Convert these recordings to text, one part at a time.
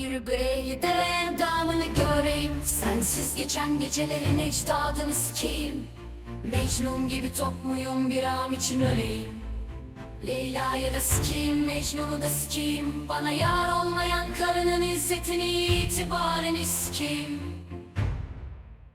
Yürü bre damını göreyim. Sensiz geçen gecelerin ecdadını sikeyim Mecnun gibi top muyum bir an için öleyim? Leyla'yı da sikeyim, Mecnun'u da sikeyim Bana yar olmayan karının izzetini, itibarını sikeyim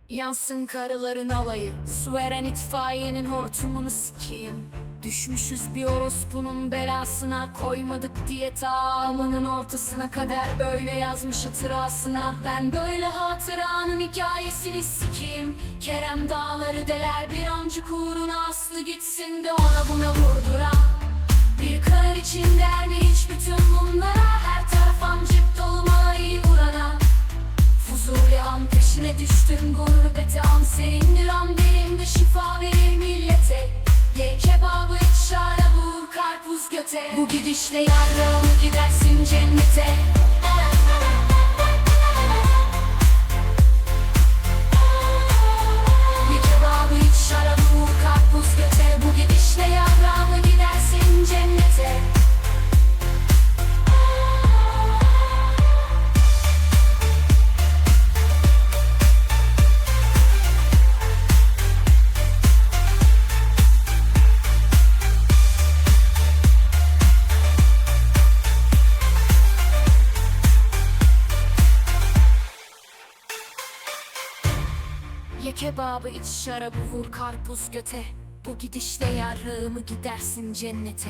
Yansın karıların alayı. Su veren itfaiyenin hortumunu sikeyim. Düşmüşüz bir orospunun belasına Koymadık diye ta ortasına Kader böyle yazmış hatırasına. Ben böyle hatıranın hikayesini sikeyim. Kerem dağları deler bir ancak uğruna Aslı gitsin de ona buna vurdura. Bir kar için der mi peşine düştüm gurbete an. Senindir an benim de şifa verir millete. Ye kebabı iç şara vur karpuz göte. Bu gidişle yarın gidersin cennete Ye kebabı iç şarabı vur karpuz göte. Bu gidişle yarığımı gidersin cennete